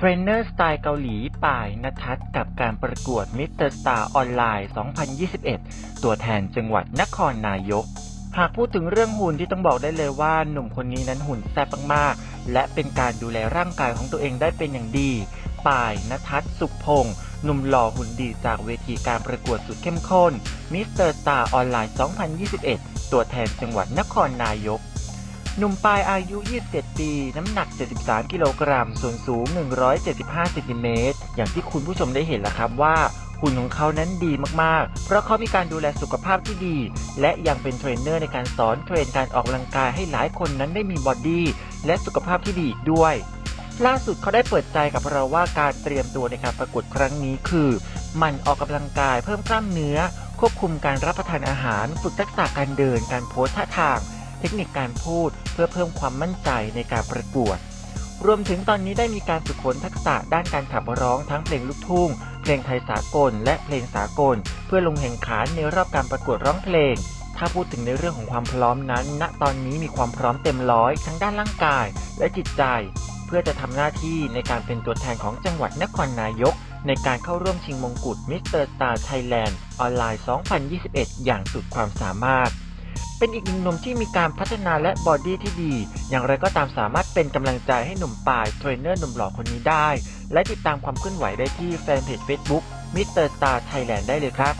เทรนเนอร์สไตล์เกาหลีป่ายนทัศกับการประกวดมิสเตอร์สตาร์ออนไลน์ 2021 ตัวแทนจังหวัดนครนายก หากพูดถึงเรื่องหุ่นที่ต้องบอกได้เลยว่าหนุ่มคนนี้นั้นหุ่นแซ่บมากๆ และเป็นการดูแลร่างกายของตัวเองได้เป็นอย่างดี ป่ายนทัศสุขพงศ์หนุ่มหล่อหุ่นดีจากเวทีการประกวดสุดเข้มข้นมิสเตอร์สตาร์ออนไลน์ 2021 ตัวแทนจังหวัดนครนายก หนุ่มปายอายุ 27 ปี น้ำหนัก 73 กิโลกรัม ส่วนสูง 175 เซนติเมตร อย่างที่คุณผู้ชมได้เห็นแล้วครับว่าหุ่นของเขานั้นดีมากๆ เพราะเขามีการดูแลสุขภาพที่ดี และยังเป็นเทรนเนอร์ในการสอนเทรนการออกกำลังกายให้หลายคนนั้นได้มีบอดี้และสุขภาพที่ดีด้วย ล่าสุดเขาได้เปิดใจกับเราว่าการเตรียมตัวในการประกวดครั้งนี้คือมันออกกำลังกายเพิ่มกล้ามเนื้อ ควบคุมการรับประทานอาหาร ฝึกทักษะการเดิน การโพสท่าทาง เทคนิคการพูดเพื่อเพิ่มความมั่นใจในการประกวด รวมถึงตอนนี้ได้มีการฝึกฝนทักษะด้านการขับร้องทั้งเพลงลูกทุ่ง เพลงไทยสากล และเพลงสากล เพื่อลงแข่งขันในรอบการประกวดร้องเพลง ถ้าพูดถึงในเรื่องของความพร้อมนั้น ณ ตอนนี้มีความพร้อมเต็มร้อยทั้งด้านร่างกายและจิตใจ เพื่อจะทำหน้าที่ในการเป็นตัวแทนของจังหวัดนครนายก ในการเข้าร่วมชิงมงกุฎมิสเตอร์สตาร์ไทยแลนด์ออนไลน์ 2021 อย่างสุดความสามารถ เป็นอีกหนึ่งหนุ่มที่มีการพัฒนาและบอดี้ที่ดี อย่างไรก็ตามสามารถเป็นกำลังใจให้หนุ่มปายเทรนเนอร์หนุ่มหล่อคนนี้ได้ และติดตามความเคลื่อนไหวได้ที่แฟนเพจ Facebook Mr. Star Thailand ได้เลยครับ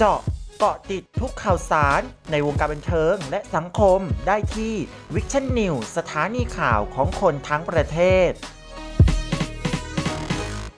เจาะเกาะติดทุกข่าวสารในวงการบันเทิงและสังคมได้ที่วิกชันนิวสถานีข่าวของคนทั้งประเทศ